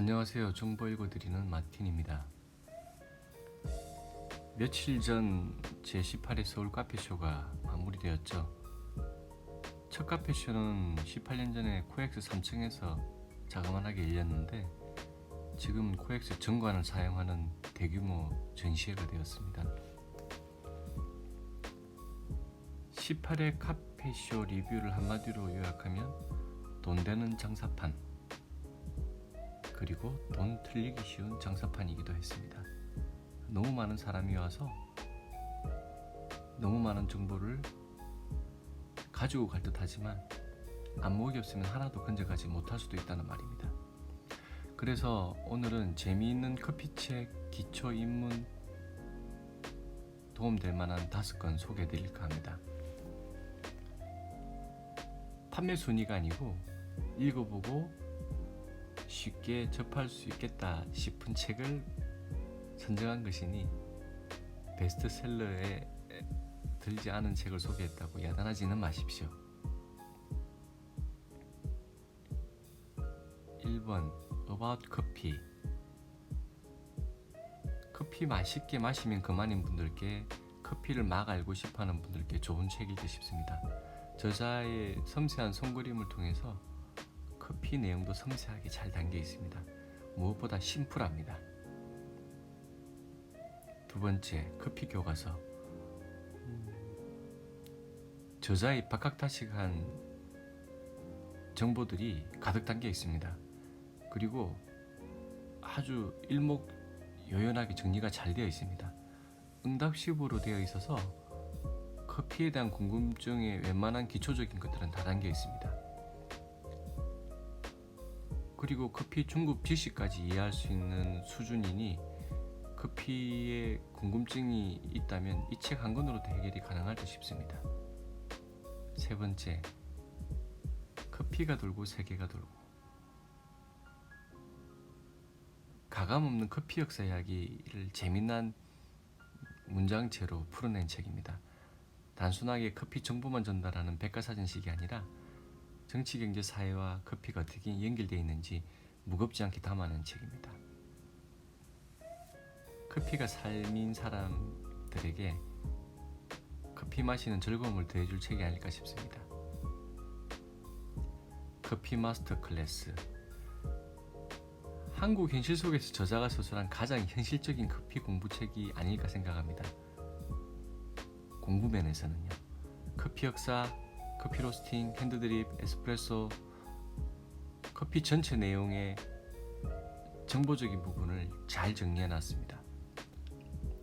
안녕하세요. 정보 읽어드리는 마틴입니다. 며칠 전 제18회 서울 카페쇼가 마무리되었죠. 첫 카페쇼는 18년 전에 코엑스 3층에서 자그만하게 열렸는데 지금 코엑스 정관을 사용하는 대규모 전시회가 되었습니다. 18회 카페쇼 리뷰를 한마디로 요약하면 돈 되는 장사판 그리고 돈 틀리기 쉬운 장사판이기도 했습니다. 너무 많은 사람이 와서 너무 많은 정보를 가지고 갈 듯하지만 안목이 없으면 하나도 건져가지 못할 수도 있다는 말입니다. 그래서 오늘은 재미있는 커피책 기초 입문 도움될 만한 다섯 건 소개해 드릴까 합니다. 판매 순위가 아니고 읽어보고 쉽게 접할 수 있겠다 싶은 책을 선정한 것이니 베스트셀러에 들지 않은 책을 소개했다고 야단하지는 마십시오. 1번 About 커피 커피 맛있게 마시면 그만인 분들께 커피를 막 알고 싶어하는 분들께 좋은 책이지 싶습니다. 저자의 섬세한 손그림을 통해서 커피 내용도 섬세하게 잘 담겨 있습니다. 무엇보다 심플합니다. 두 번째, 커피 교과서. 음, 저자의 박학다식한 정보들이 가득 담겨 있습니다. 그리고 아주 일목요연하게 정리가 잘 되어 있습니다. 응답식으로 되어 있어서 커피에 대한 궁금증의 웬만한 기초적인 것들은 다 담겨 있습니다. 그리고 커피 중급 지식까지 이해할 수 있는 수준이니 커피에 궁금증이 있다면 이 책 한 권으로도 해결이 가능할 듯 싶습니다. 세 번째, 커피가 돌고 세계가 돌고 가감 없는 커피 역사 이야기를 재미난 문장체로 풀어낸 책입니다. 단순하게 커피 정보만 전달하는 백과사전식이 아니라 정치, 경제, 사회와 커피가 어떻게 연결되어 있는지 무겁지 않게 담아낸 책입니다. 커피가 삶인 사람들에게 커피 마시는 즐거움을 더해줄 책이 아닐까 싶습니다. 커피 마스터 클래스 한국 현실 속에서 저자가 서술한 가장 현실적인 커피 공부책이 아닐까 생각합니다. 공부 면에서는요. 커피 역사, 커피 로스팅, 핸드드립, 에스프레소, 커피 전체 내용의 정보적인 부분을 잘 정리해 놨습니다.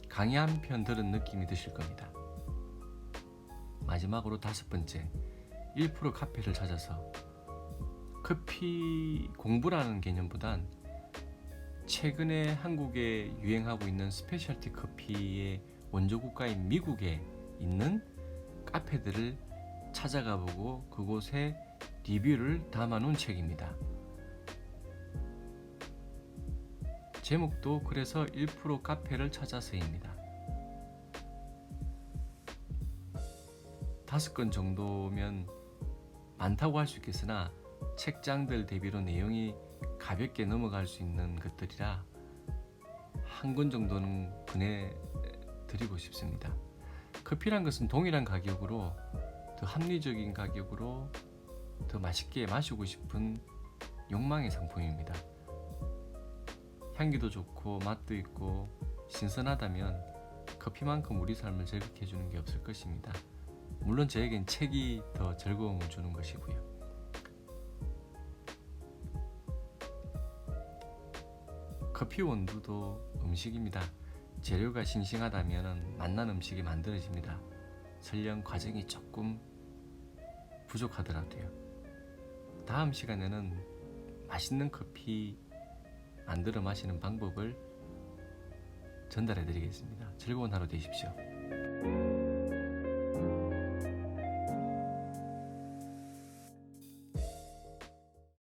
강의 한 편 들은 느낌이 드실 겁니다. 마지막으로 다섯 번째, 1% 카페를 찾아서 커피 공부라는 개념보단 최근에 한국에 유행하고 있는 스페셜티 커피의 원조 국가인 미국에 있는 카페들을 찾아가 보고 그곳에 리뷰를 담아 놓은 책입니다. 제목도 그래서 1% 카페를 찾아서입니다. 다섯 건 정도면 많다고 할 수 있겠으나 책장들 대비로 내용이 가볍게 넘어갈 수 있는 것들이라 한 권 정도는 보내드리고 싶습니다. 커피란 것은 동일한 가격으로 더 합리적인 가격으로 더 맛있게 마시고 싶은 욕망의 상품입니다. 향기도 좋고 맛도 있고 신선하다면 커피만큼 우리 삶을 즐겁게 해주는 게 없을 것입니다. 물론 저에겐 책이 더 즐거움을 주는 것이고요. 커피 원두도 음식입니다. 재료가 싱싱하다면 맛난 음식이 만들어집니다. 설령 과정이 조금 부족하더라도요. 다음 시간에는 맛있는 커피 만들어 마시는 방법을 전달해 드리겠습니다. 즐거운 하루 되십시오.